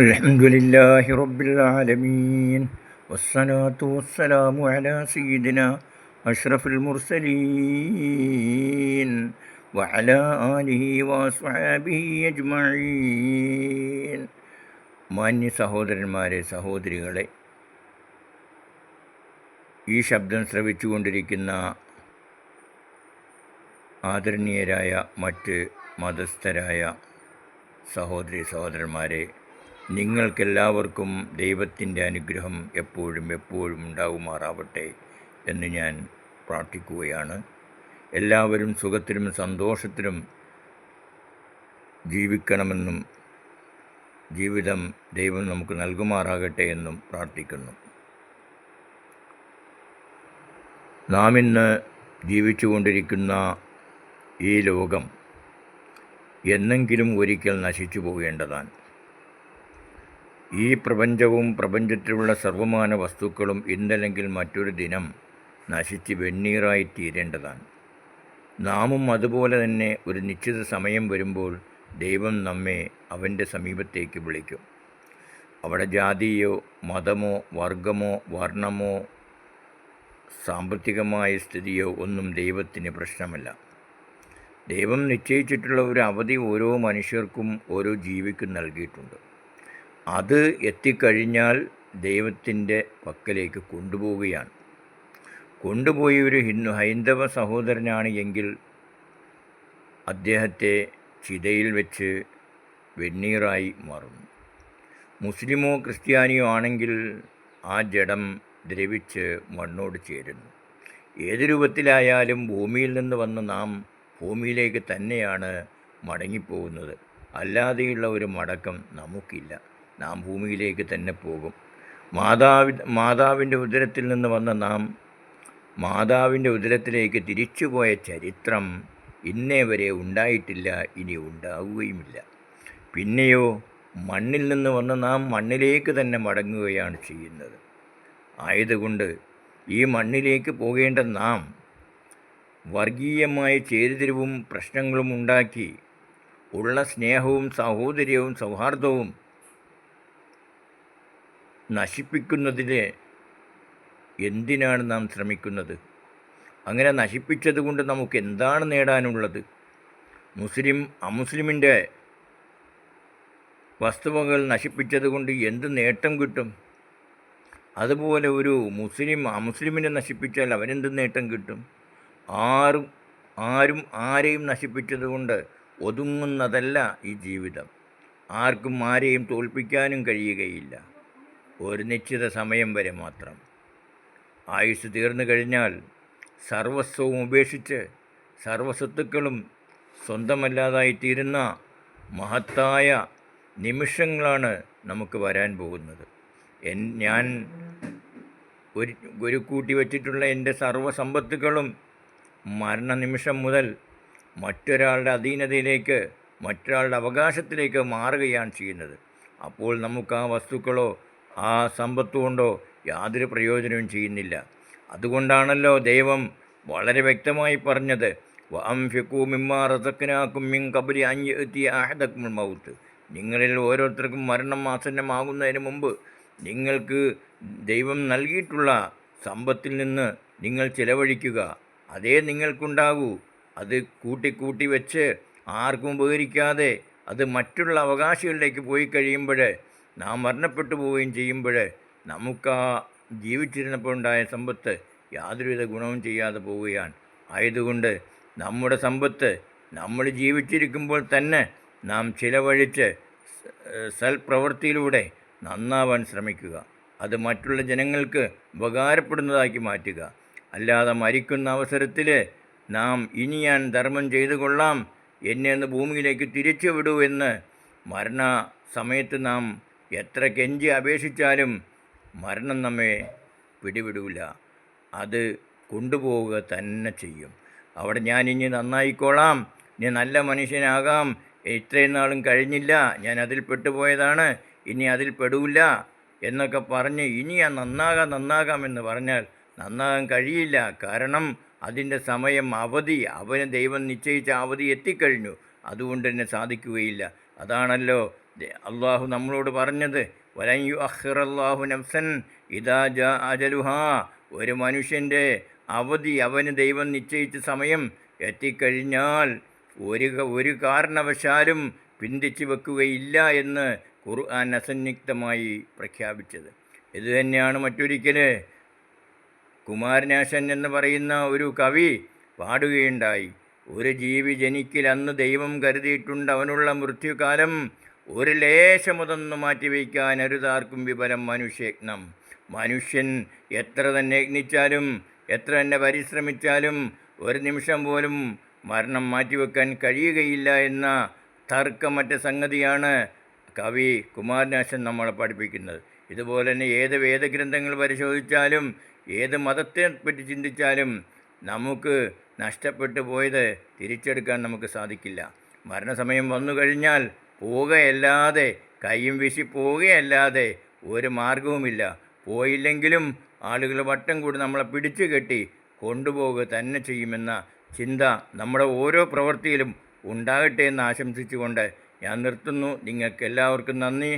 الحمد لله رب العالمين والصلاة والسلام على سيدنا أشرف المرسلين وعلى آله وصحابه أجمعين മാന്യ സഹോദരന്മാരെ സഹോദരികളെ ഈ ശബ്ദം ശ്രവിച്ചുകൊണ്ടിരിക്കുന്ന ആദരണീയരായ മറ്റ് മതസ്ഥരായ സഹോദരി സഹോദരന്മാരെ നിങ്ങൾക്കെല്ലാവർക്കും ദൈവത്തിന്റെ അനുഗ്രഹം എപ്പോഴും എപ്പോഴും ഉണ്ടാകുമാറാവട്ടെ എന്ന് ഞാൻ പ്രാർത്ഥിക്കുകയാണ്. എല്ലാവരും സുഖത്തിലും സന്തോഷത്തിലും ജീവിക്കണമെന്നും ജീവിതം ദൈവം നമുക്ക് നൽകുമാറാകട്ടെ എന്നും പ്രാർത്ഥിക്കുന്നു. നാം ഇന്ന് ജീവിച്ചുകൊണ്ടിരിക്കുന്ന ഈ ലോകം എന്നെങ്കിലും ഒരിക്കൽ നശിച്ചു പോകേണ്ടതാണ്. ഈ പ്രപഞ്ചവും പ്രപഞ്ചത്തിലുള്ള സർവമാന വസ്തുക്കളും ഇന്നല്ലെങ്കിൽ മറ്റൊരു ദിനം നശിച്ച് വെണ്ണീറായി തീരേണ്ടതാണ് നാമും അതുപോലെ തന്നെ ഒരു നിശ്ചിത സമയം വരുമ്പോൾ ദൈവം നമ്മെ അവന്റെ സമീപത്തേക്ക് വിളിക്കും. അവിടെ ജാതിയോ മതമോ വർഗമോ വർണമോ സാമ്പത്തികമായ സ്ഥിതിയോ ഒന്നും ദൈവത്തിന് പ്രശ്നമല്ല. ദൈവം നിശ്ചയിച്ചിട്ടുള്ള ഒരു അവധി ഓരോ മനുഷ്യർക്കും ഓരോ ജീവിക്കും നൽകിയിട്ടുണ്ട്. അത് എത്തിക്കഴിഞ്ഞാൽ ദൈവത്തിന്റെ പക്കലേക്ക് കൊണ്ടുപോവുകയാണ്. കൊണ്ടുപോയി ഒരു ഹിന്ദു ഹൈന്ദവ സഹോദരനാണ് എങ്കിൽ അദ്ദേഹത്തെ ചിതയിൽ വെച്ച് വെണ്ണീറായി മാറുന്നു. മുസ്ലിമോ ക്രിസ്ത്യാനിയോ ആണെങ്കിൽ ആ ജഡം ദ്രവിച്ച് മണ്ണോട് ചേരുന്നു. ഏത് രൂപത്തിലായാലും ഭൂമിയിൽ നിന്ന് വന്ന് നാം ഭൂമിയിലേക്ക് തന്നെയാണ് മടങ്ങിപ്പോകുന്നത്. അല്ലാതെയുള്ള ഒരു മടക്കം നമുക്കില്ല. നാം ഭൂമിയിലേക്ക് തന്നെ പോകും. മാതാവി മാതാവിന്റെ ഉദരത്തിൽ നിന്ന് വന്ന നാം മാതാവിന്റെ ഉദരത്തിലേക്ക് തിരിച്ചുപോയ ചരിത്രം ഇന്നേ വരെ ഉണ്ടായിട്ടില്ല ഇനി ഉണ്ടാവുകയുമില്ല. പിന്നെയോ മണ്ണിൽ നിന്ന് വന്ന നാം മണ്ണിലേക്ക് തന്നെ മടങ്ങുകയാണ് ചെയ്യുന്നത്. ആയതുകൊണ്ട് ഈ മണ്ണിലേക്ക് പോകേണ്ട നാം വർഗീയമായ ചേരിതിരിവും പ്രശ്നങ്ങളും ഉണ്ടാക്കി ഉള്ള സ്നേഹവും സാഹോദര്യവും സൗഹാർദ്ദവും നശിപ്പിക്കുന്നതിന് എന്തിനാണ് നാം ശ്രമിക്കുന്നത്? അങ്ങനെ നശിപ്പിച്ചതുകൊണ്ട് നമുക്ക് എന്താണ് നേടാനുള്ളത്? മുസ്ലിം അമുസ്ലിമിന്റെ വസ്തുവകൾ നശിപ്പിച്ചതുകൊണ്ട് എന്ത് നേട്ടം കിട്ടും? അതുപോലെ ഒരു മുസ്ലിം അമുസ്ലിമിനെ നശിപ്പിച്ചാൽ അവനെന്ത് നേട്ടം കിട്ടും? ആരും ആരും ആരെയും നശിപ്പിച്ചതുകൊണ്ട് ഒതുങ്ങുന്നതല്ല ഈ ജീവിതം. ആർക്കും ആരെയും തോൽപ്പിക്കാനും കഴിയുകയില്ല. ഒരു നിശ്ചിത സമയം വരെ മാത്രം. ആയുസ് തീർന്നു കഴിഞ്ഞാൽ സർവസ്വവും ഉപേക്ഷിച്ച് സർവസ്വത്തുക്കളും സ്വന്തമല്ലാതായിത്തീരുന്ന മഹത്തായ നിമിഷങ്ങളാണ് നമുക്ക് വരാൻ പോകുന്നത്. എൻ ഞാൻ ഒരു ഒരു കൂട്ടി വച്ചിട്ടുള്ള എന്റെ സർവസമ്പത്തുക്കളും മരണനിമിഷം മുതൽ മറ്റൊരാളുടെ അധീനതയിലേക്ക് മറ്റൊരാളുടെ അവകാശത്തിലേക്ക് മാറുകയാണ് ചെയ്യുന്നത്. അപ്പോൾ നമുക്ക് ആ വസ്തുക്കളോ ആ സമ്പത്ത് കൊണ്ടോ യാതൊരു പ്രയോജനവും ചെയ്യുന്നില്ല. അതുകൊണ്ടാണല്ലോ ദൈവം വളരെ വ്യക്തമായി പറഞ്ഞത് വംഫിക്കൂ മിമ്മാ റസക്കനാക്കും മിൻ കബരി അഞ്ച് എത്തിയ മൗത്ത്. നിങ്ങളിൽ ഓരോരുത്തർക്കും മരണം ആസന്നമാകുന്നതിന് മുമ്പ് നിങ്ങൾക്ക് ദൈവം നൽകിയിട്ടുള്ള സമ്പത്തിൽ നിന്ന് നിങ്ങൾ ചിലവഴിക്കുക. അതേ നിങ്ങൾക്കുണ്ടാകൂ. അത് കൂട്ടിക്കൂട്ടി വെച്ച് ആർക്കും ഉപകരിക്കാതെ അത് മറ്റുള്ള അവകാശികളിലേക്ക് പോയി കഴിയുമ്പോൾ നാം മരണപ്പെട്ടു പോവുകയും ചെയ്യുമ്പോൾ നമുക്ക് ആ ജീവിച്ചിരുന്നപ്പോൾ ഉണ്ടായ സമ്പത്ത് യാതൊരുവിധ ഗുണവും ചെയ്യാതെ പോവുകയാണ്. ആയതുകൊണ്ട് നമ്മുടെ സമ്പത്ത് നമ്മൾ ജീവിച്ചിരിക്കുമ്പോൾ തന്നെ നാം ചിലവഴിച്ച് സൽപ്രവൃത്തിയിലൂടെ നന്നാവാൻ ശ്രമിക്കുക. അത് മറ്റുള്ള ജനങ്ങൾക്ക് ഉപകാരപ്പെടുന്നതാക്കി മാറ്റുക. അല്ലാതെ മരിക്കുന്ന അവസരത്തിൽ നാം ഇനി ഞാൻ ധർമ്മം ചെയ്തു കൊള്ളാം എന്നെ ഒന്ന് ഭൂമിയിലേക്ക് തിരിച്ചു വിടൂ എന്ന് മരണ സമയത്ത് നാം എത്ര കെഞ്ചി അപേക്ഷിച്ചാലും മരണം നമ്മെ പിടിവിടൂല. അത് കൊണ്ടുപോവുക തന്നെ ചെയ്യും. അവിടെ ഞാൻ ഇനി നന്നായിക്കോളാം. ഇനി നല്ല മനുഷ്യനാകാം. ഇത്രയും നാളും കഴിഞ്ഞില്ല. ഞാൻ അതിൽ പെട്ടുപോയതാണ്. ഇനി അതിൽ പെടൂല എന്നൊക്കെ പറഞ്ഞ് ഇനി ഞാൻ നന്നാകാം നന്നാകാം എന്ന് പറഞ്ഞാൽ നന്നാകാൻ കഴിയില്ല. കാരണം അതിന്റെ സമയം അവധി. അവന് ദൈവം നിശ്ചയിച്ച അവധി എത്തിക്കഴിഞ്ഞു. അതുകൊണ്ട് തന്നെ സാധിക്കുകയില്ല. അതാണല്ലോ അള്ളാഹു നമ്മളോട് പറഞ്ഞത് വലയു അഹ്റല്ലാഹു നഫ്സൻ ഇതാ ജ അജലുഹാ. ഒരു മനുഷ്യന്റെ അവധി അവന് ദൈവം നിശ്ചയിച്ച സമയം എത്തിക്കഴിഞ്ഞാൽ ഒരു ഒരു കാരണവശാലും പിന്തിച്ചു വെക്കുകയില്ല എന്ന് ഖുർആൻ അസന്നിഗ്ധമായി പ്രഖ്യാപിച്ചത്. ഇത് തന്നെയാണ് മറ്റൊരിക്കൽ കുമാരനാശൻ എന്ന് പറയുന്ന ഒരു കവി പാടുകയുണ്ടായി. ഒരു ജീവി ജനിക്കിൽ അന്ന് ദൈവം കരുതിയിട്ടുണ്ട് അവനുള്ള മൃത്യുകാലം ഒരു ലേശമതൊന്നു മാറ്റിവയ്ക്കാൻ അരുതാർക്കും വിപരം മനുഷ്യയജ്ഞം. മനുഷ്യൻ എത്ര തന്നെ യജ്ഞിച്ചാലും എത്ര തന്നെ പരിശ്രമിച്ചാലും ഒരു നിമിഷം പോലും മരണം മാറ്റിവെക്കാൻ കഴിയുകയില്ല എന്ന തർക്കമറ്റ സംഗതിയാണ് കവി കുമാരനാശൻ നമ്മളെ പഠിപ്പിക്കുന്നത്. ഇതുപോലെ തന്നെ ഏത് വേദഗ്രന്ഥങ്ങൾ പരിശോധിച്ചാലും ഏത് മതത്തെ പറ്റി ചിന്തിച്ചാലും നമുക്ക് നഷ്ടപ്പെട്ടു പോയത് തിരിച്ചെടുക്കാൻ നമുക്ക് സാധിക്കില്ല. മരണസമയം വന്നു കഴിഞ്ഞാൽ പോവുകയല്ലാതെ കൈയും വീശി പോവുകയല്ലാതെ ഒരു മാർഗവുമില്ല പോയില്ലെങ്കിലും ആളുകൾ വട്ടം കൂടി നമ്മളെ പിടിച്ചു കെട്ടി കൊണ്ടുപോവുക തന്നെ ചെയ്യുമെന്ന ചിന്ത നമ്മുടെ ഓരോ പ്രവൃത്തിയിലും ഉണ്ടാകട്ടെ എന്ന് ആശംസിച്ചുകൊണ്ട് ഞാൻ നിർത്തുന്നു. നിങ്ങൾക്കെല്ലാവർക്കും നന്ദി.